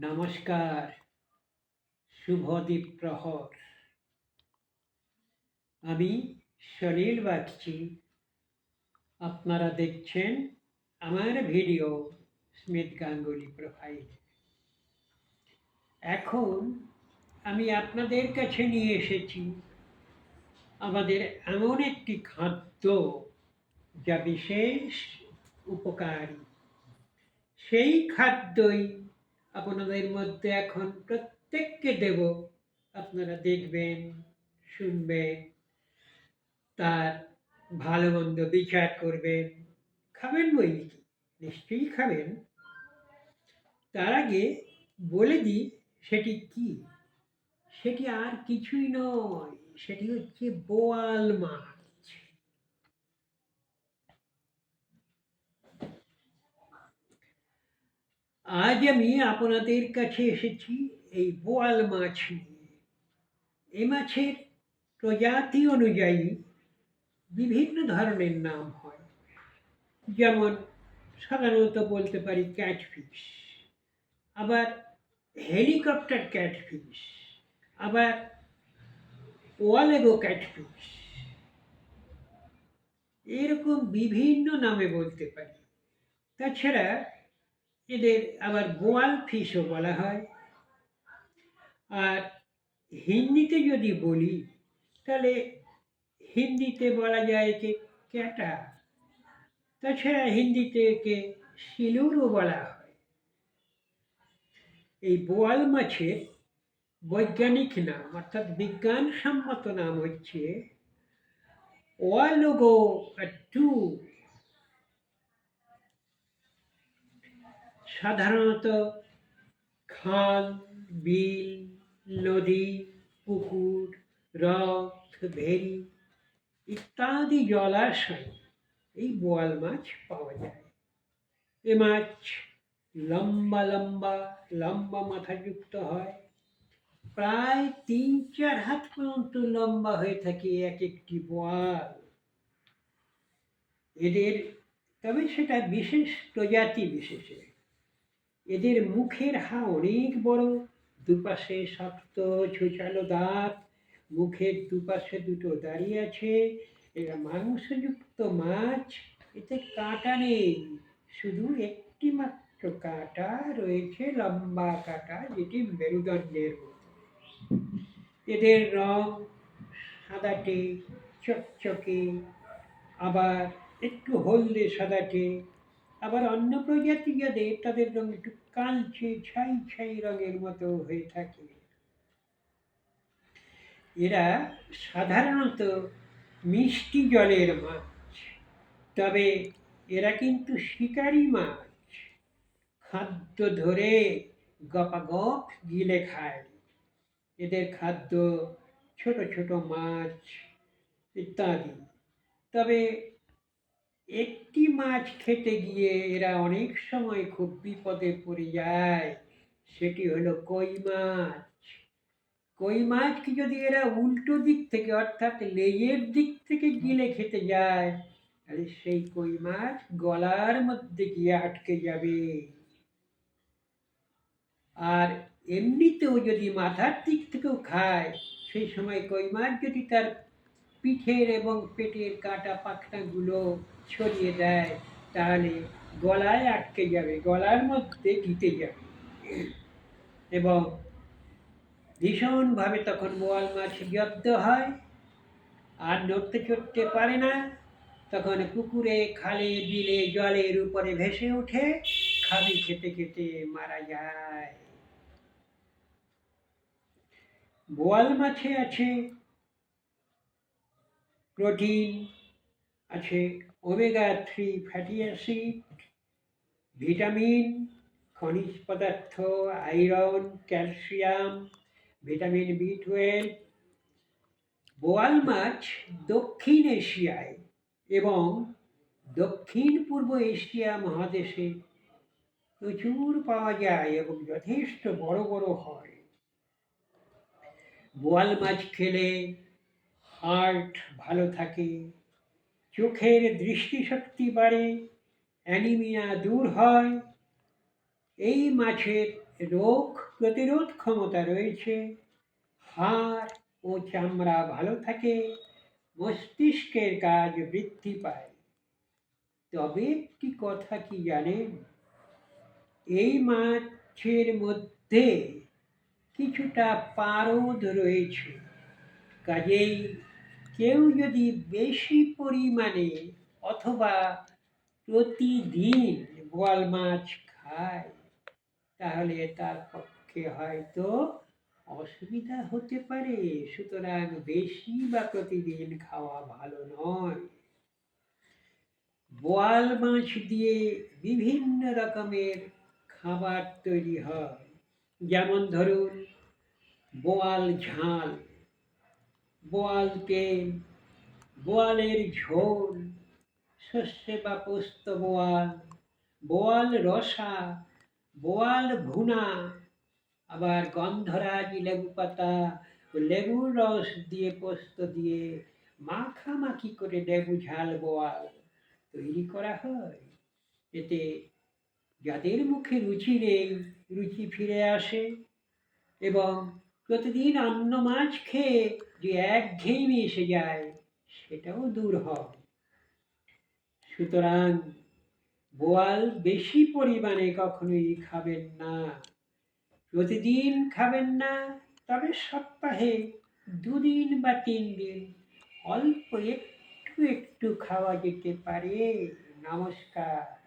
নমস্কার, শুভদীপ প্রহর। আমি সলিল বাগচি। আপনারা দেখছেন আমার ভিডিও স্মিথ গাঙ্গুলি প্রোফাইল। এখন আমি আপনাদের কাছে নিয়ে এসেছি আমাদের এমন একটি খাদ্য যা বিশেষ উপকারী। সেই খাদ্যই আপনাদের মধ্যে এখন প্রত্যেককে দেব। আপনারা দেখবেন, শুনবেন, তার ভালো মন্দ বিচার করবেন। খাবেন বই নিশ্চয়ই খাবেন। তার আগে বলে দিই, সেটি কি? সেটি আর কিছুই নয়, সেটি হচ্ছে বোয়াল মাছ আজ আমি আপনাদের কাছে এসেছি এই বোয়াল মাছ নিয়ে। এ মাছের প্রজাতি অনুযায়ী বিভিন্ন ধরনের নাম হয়। যেমন সাধারণত বলতে পারি ক্যাটফিশ, আবার হেলিকপ্টার ক্যাটফিশ, আবার ওয়ালেগো ক্যাটফিশ। এরকম বিভিন্ন নামে বলতে পারি। তাছাড়া এদের আবার বোয়াল ফিশও বলা হয়। আর হিন্দিতে যদি বলি, তাহলে হিন্দিতে বলা যায় যে ক্যাটা। তাছাড়া হিন্দিতে একে শিলুরও বলা হয়। এই বোয়াল মাছের বৈজ্ঞানিক নাম, অর্থাৎ বিজ্ঞানসম্মত নাম হচ্ছে ওয়ালোগো টু সাধারণত খাল, বিল, নদী, পুকুর হ্রদ ভেরি ইত্যাদি জলাশয় এই বোয়াল মাছ পাওয়া যায়। এ মাছ লম্বা লম্বা লম্বা মাথাযুক্ত হয়। প্রায় তিন চার হাত পর্যন্ত লম্বা হয়ে থাকে এক একটি বোয়াল। এদের তবে সেটা বিশেষ প্রজাতি বিশেষে। এদের মুখের হা অনেক বড়। দুপাশে শক্ত ছোচালো দাঁত। মুখের দুপাশে দুটো দাঁড়িয়ে আছে। এরা মাংসযুক্ত মাছ। এতে কাঁটা নেই। শুধু একটি মাত্র কাঁটা রয়েছে, লম্বা কাঁটা যেটি মেরুদণ্ডের মতো। এদের রং সাদাটে, চকচকে। আবার একটু হলদে সাদাটে। আবার অন্য প্রজাতি যাদের তাদের রং একটু কালচে ছাই ছাই রঙের মতো হয়ে থাকে। এরা সাধারণত মিষ্টি জলের মাছ, তবে এরা কিন্তু শিকারি মাছ। খাদ্য ধরে গপাগপ গিলে খায়। এদের খাদ্য ছোট ছোট মাছ ইত্যাদি। তবে একটি মাছ খেতে গিয়ে এরা অনেক সময় খুব বিপদে পড়ে যায়। সেটি হলো কই মাছ। কই মাছকে যদি এরা উল্টো দিক থেকে অর্থাৎ লেজের দিক থেকে গিলে খেতে যায়, তাহলে সেই কই মাছ গলার মধ্যে গিয়ে আটকে যাবে। আর এমনিতেও যদি মাথার দিক থেকেও খায়, সেই সময় কই মাছ যদি তার পিঠের এবং পেটের কাটা পাখনাগুলো ছড়িয়ে দেয়, তাহলে গলায় আটকে যাবে, গলার মধ্যে গিতে যাবে। এবং ভীষণভাবে তখন বোয়াল মাছ জব্দ হয়, আর নড়তে চড়তে পারে না। তখন পুকুরে খালে, বিলে, জলের উপরে ভেসে ওঠে, খাবি খেতে খেতে মারা যায়। বোয়াল মাছে আছে প্রোটিন আছে omega three fatty acid, vitamin, খনিজ পদার্থ, iron, calcium, vitamin B twelve, বোয়াল মাছ দক্ষিণ এশিয়ায় এবং দক্ষিণ পূর্ব এশিয়া মহাদেশে প্রচুর পাওয়া যায় এবং যথেষ্ট বড় বড় হয়। বোয়াল মাছ খেলে হার্ট ভালো থাকে, চোখের দৃষ্টিশক্তি বাড়ে অ্যানিমিয়া দূর হয়, এই মাছের রোগ প্রতিরোধ ক্ষমতা রয়েছে, হাড় ও চামড়া ভালো থাকে, মস্তিষ্কের কাজ বৃদ্ধি পায়। তবে একটি কথা কি জানেন? এই মাছের মধ্যে কিছুটা পারদ রয়েছে, কাজেই কেউ যদি বেশি পরিমাণে অথবা প্রতিদিন বোয়াল মাছ খায়, তাহলে তার পক্ষে হয়তো অসুবিধা হতে পারে। সুতরাং বেশি বা প্রতিদিন খাওয়া ভালো নয়। বোয়াল মাছ দিয়ে বিভিন্ন রকমের খাবার তৈরি হয়। যেমন ধরুন, বোয়াল ঝাল। বোয়াল তেল বোয়ালের ঝোল সর্ষে বা পোস্ত বোয়াল বোয়াল রসা, বোয়াল ভুনা, আবার গন্ধরাজ লেবু পাতা লেবুর রস দিয়ে পোস্ত দিয়ে মাখামাখি করে লেবু ঝাল বোয়াল তৈরি করা হয়। এতে যাদের মুখে রুচি নেই, রুচি ফিরে আসে এবং প্রতিদিন অন্ন মাছ খেয়ে যে একঘেয়েমি এসে যায়, সেটাও দূর হয়। সুতরাং বোয়াল বেশি পরিমাণে কখনোই খাবেন না। প্রতিদিন খাবেন না, তবে সপ্তাহে দুদিন বা তিন দিন অল্প একটু একটু খাওয়া যেতে পারে। নমস্কার।